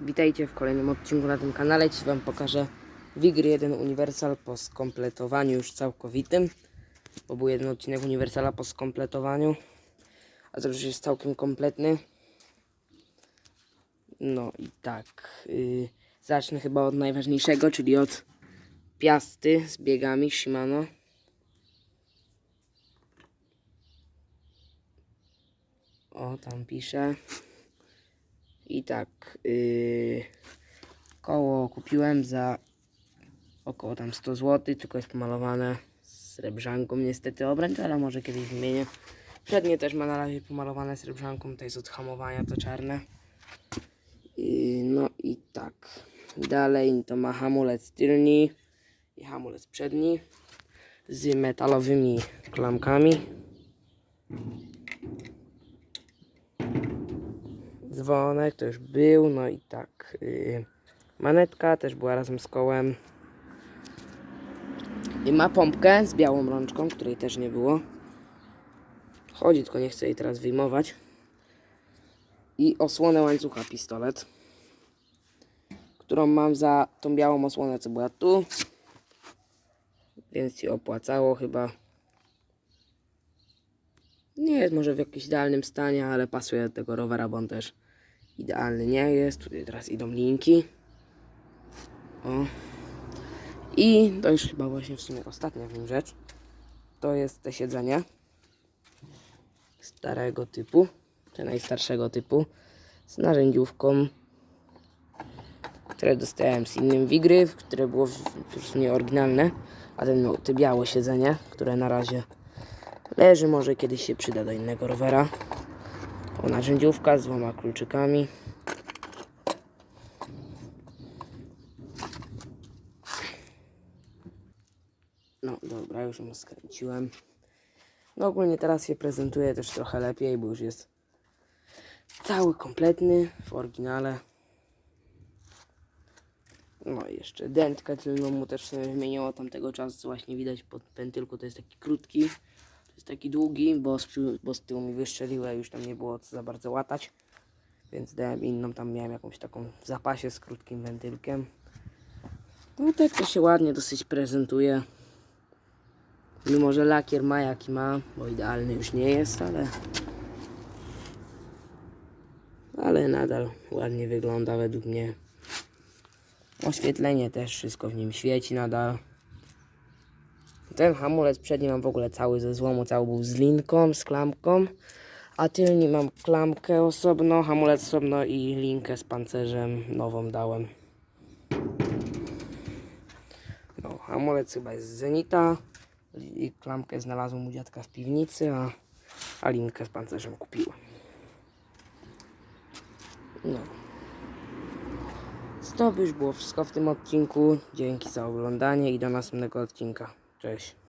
Witajcie w kolejnym odcinku na tym kanale. Dziś Wam pokażę Wigry 1 Universal po skompletowaniu już całkowitym. Bo był jeden odcinek Universala po skompletowaniu. A to już jest całkiem kompletny. No i tak. Yy, zacznę chyba od najważniejszego, czyli od piasty z biegami Shimano. O, tam pisze. I tak, yy, koło kupiłem za około tam 100 zł, tylko jest pomalowane srebrzanką niestety obręcz, ale może kiedyś wymienię. Przednie też ma na razie pomalowane srebrzanką, to jest od hamowania, to czarne. Yy, no i tak, dalej to ma hamulec tylni i hamulec przedni z metalowymi klamkami. Dzwonek to już był, no i tak. Yy, manetka też była razem z kołem. I ma pompkę z białą rączką, której też nie było. Chodzi, tylko nie chcę jej teraz wyjmować. I osłonę łańcucha pistolet, którą mam za tą białą osłonę, co była tu. Więc się opłacało chyba. Nie jest może w jakimś idealnym stanie, ale pasuje do tego rowera, bo on też idealny nie jest. Tutaj teraz idą linki. O. I to już chyba właśnie w sumie ostatnia rzecz. To jest te siedzenie starego typu, czy najstarszego typu, z narzędziówką, które dostałem z innym Wigry, które było w- po prostu nieoryginalne, a ten miał te białe siedzenie, które na razie leży, może kiedyś się przyda do innego rowera. O, narzędziówka z dwoma kluczykami. No dobra, już ją skręciłem. No ogólnie teraz się prezentuje też trochę lepiej, bo już jest cały kompletny w oryginale. No i jeszcze dętkę tylną mu też sobie wymieniło od tamtego czasu, właśnie widać pod pentylku, to jest taki krótki. Jest taki długi, bo z, bo z tyłu mi wystrzeliły, a już tam nie było co za bardzo łatać. Więc dałem inną, tam miałem jakąś taką w zapasie z krótkim wentylkiem. No tak to się ładnie dosyć prezentuje. Mimo, że lakier ma jaki ma, bo idealny już nie jest, ale... Ale nadal ładnie wygląda według mnie. Oświetlenie też, wszystko w nim świeci nadal. Ten hamulec przedni mam w ogóle cały ze złomu, cały był z linką, z klamką. A tylni mam klamkę osobno, hamulec osobno i linkę z pancerzem nową dałem. No, hamulec chyba jest z Zenita. I klamkę znalazłem u dziadka w piwnicy, a, a linkę z pancerzem kupiłem. No. To by już było wszystko w tym odcinku. Dzięki za oglądanie i do następnego odcinka. Cześć.